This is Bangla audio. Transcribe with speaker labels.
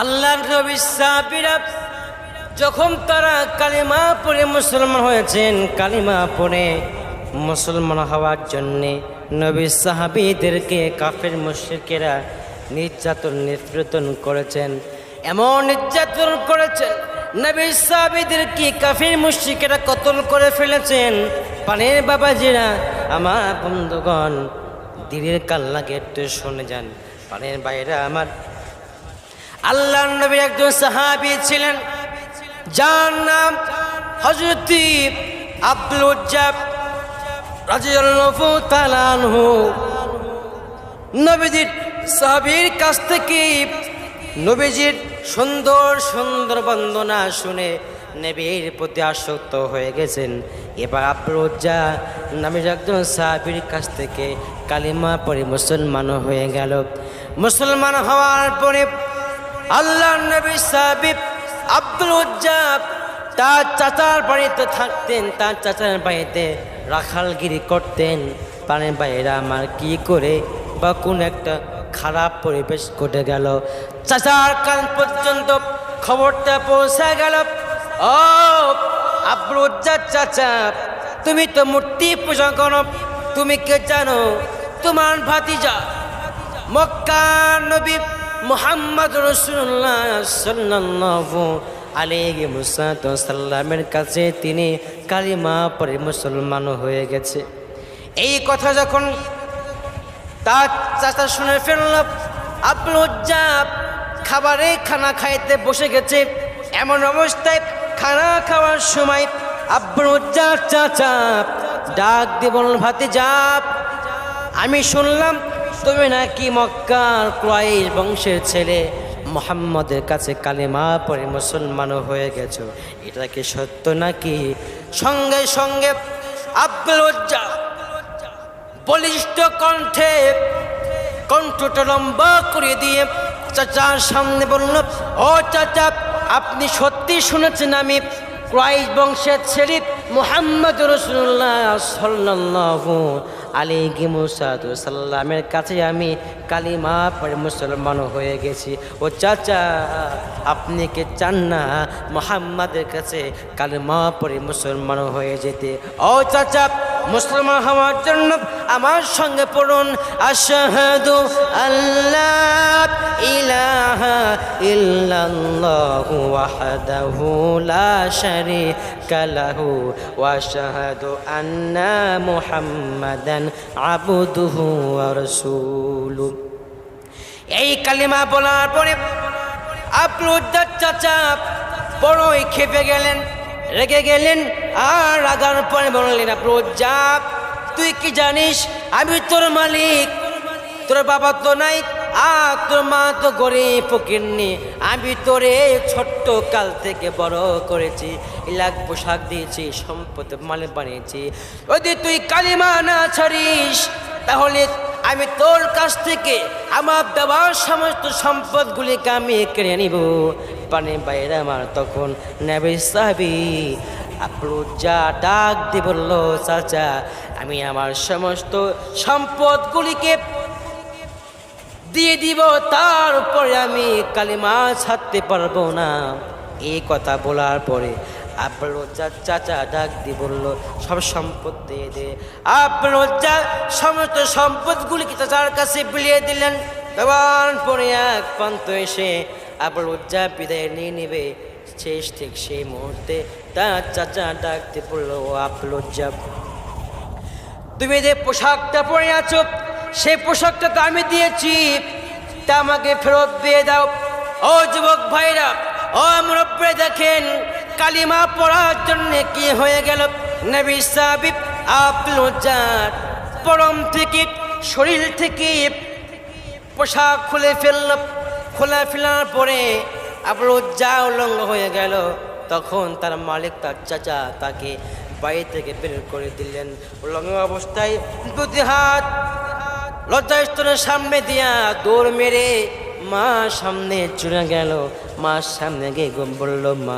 Speaker 1: আল্লাহর সাহাবীরা যখন তারা কালিমা পড়ে মুসলমান হয়েছেন, কালিমা পড়ে মুসলমান হওয়ার জন্যে নবী সাহাবিদেরকে কাফের মুশরিকেরা নির্যাতন নির্যাতন করেছেন। এমন নির্যাতন করেছেন, নবী সাহাবীদেরকে কাফের মুশরিকেরা কতল করে ফেলেছেন? পানের বাবাজিরা, আমার বন্ধুগণ দিনের কাল্লাকে একটু শুনে যান। পানের বাইরে আমার আল্লাহ নবীর একজন সাহাবি ছিলেন, যার নাম হজরতি আব্দুল উজ্জাব আনহু। নবীজির সাহাবীর কাছ থেকে নবীজির সুন্দর সুন্দর বন্দনা শুনে নবীর প্রতি আসক্ত হয়ে গেছেন। এবার আব্দুল উজ্জা নামের একজন সাহাবীর কাছ থেকে কালিমা পরে মুসলমান হয়ে গেল। মুসলমান হওয়ার পরে আল্লাহ নবী সাহাবিব আব্দুল উজ্জাব তার চাচার বাড়িতে থাকতেন, তার চাচার বাড়িতে রাখালগিরি করতেন। পানের বাইরা আমার কি করে বা কোন একটা খারাপ পরিবেশ ঘটে গেল? চাচার কান পর্যন্ত খবরটা পৌঁছে গেল। ও আব্দুল উজ্জাব চাচা, তুমি তো মূর্তি পূজা করো, তুমি কে জানো? তোমার ভাতিজা মক্কা নবী মোহাম্মদ রসুল্লাহ সাল্লাল্লাহু আলাইহি সাল্লামের কাছে তিনি কালিমা পরে মুসলমান হয়ে গেছে। এই কথা যখন তার চাচা শুনে ফেলল, আব্দুল উজ্জাব খাবারে খানা খাইতে বসে গেছে। এমন অবস্থায় খানা খাওয়ার সময় আব্দুল উজ্জাব চাচা ডাক দিয়ে ভাতে যাপ আমি শুনলাম তুমি নাকি মক্কার ক্রয়েশ বংশের ছেলে। মোহাম্মদের কাছে কালিমা পরে মুসলমান হয়ে গেছো। এটা কি সত্য নাকি? সঙ্গে সঙ্গে আব্দুল উজ্জা বলিষ্ঠ কণ্ঠে কণ্ঠটা লম্বা করে দিয়ে চাচার সামনে বলল, ও চাচা, আপনি সত্যি শুনেছেন আমি ক্রাইশ বংশের ছেলে মোহাম্মদ রসুল্লাহ সাল্লাল্লাহু আলাইহি সাল্লামের কাছে আমি কালিমা পড়ে মুসলমান হয়ে গেছি। ও চাচা, আপনি কি চান না মোহাম্মদের কাছে কালিমা পড়ে মুসলমান হয়ে যেতে? ও চাচা, মুসলমান হওয়ার জন্য আমার সঙ্গে পড়ুন। আশাহাদু আল্লাহ ইলাহা ইল্লাল্লাহু ওয়াহদাহু লা শারীকা লাহু ওয়া আশহাদু আন্না মুহাম্মাদান আবদুহু ওয়া এই কালিমা বলার পরে আপলুদ্দার চাচা বড়ই খেপে গেলেন, রেগে গেলেন আর রাগার পরে বললেন আপলুজ্জাব তুই কি জানিস? আমি তোর মালিক। তোর বাবা তো নাই মা তো গরিব ফকিরনি, আমি তোরে ছোট্ট কাল থেকে বড় করেছি। ইলাক পোশাক দিয়েছি, সম্পদ মালে বানিয়েছি। যদি তুই কালিমা না ছাড়িস, তাহলে আমি তোর কাছ থেকে আমার দেওয়ার সমস্ত সম্পদগুলিকে আমি কেড়ে নিব। পানি বাইরে আমার তখন নেবে সাবি যা ডাক দিয়ে বলল, চাচা, আমি আমার সমস্ত সম্পদগুলিকে দিয়ে দিব, তার উপরে আমি কালিমা ছাড়তে পারব না। এই কথা বলার পরে আব্বালজ্জা চাচা ডাক দিয়ে বলল, সব সম্পদ দিয়ে দে। আব্বালজ্জা সমস্ত সম্পদগুলিকে চাচার কাছে বিলিয়ে দিলেন? দেওয়ার পরে এক প্রান্ত এসে আব্বালজ্জা বিদায় নিয়ে নেবে, শেষ ঠিক সেই মুহূর্তে তার চাচা ডাক দিয়ে বলল, ও আব্বালজ্জা তুমি যে পোশাকটা পরে আছো সেই পোশাকটা তো আমি দিয়েছি, তা আমাকে ফেরত দিয়ে দাও। ও যুবক ভাইরা, ও মুরব্বে দেখেন, কালিমা পড়ার জন্য কি হয়ে গেল? নবী সাবিব আপলোজার পরম থেকে শরীর থেকে পোশাক খুলে ফেলল। খোলা ফেলার পরে আপলোজা উলঙ্গ হয়ে গেল। তখন তার মালিক, তার চাচা তাকে বাড়ি থেকে বের করে দিলেন। উলঙ্গ অবস্থায় দুটি হাত লজ্জাস্তরের সামনে দিয়া দৌড় মেরে মা সামনে চলে গেল মা সামনে গিয়ে বলল মা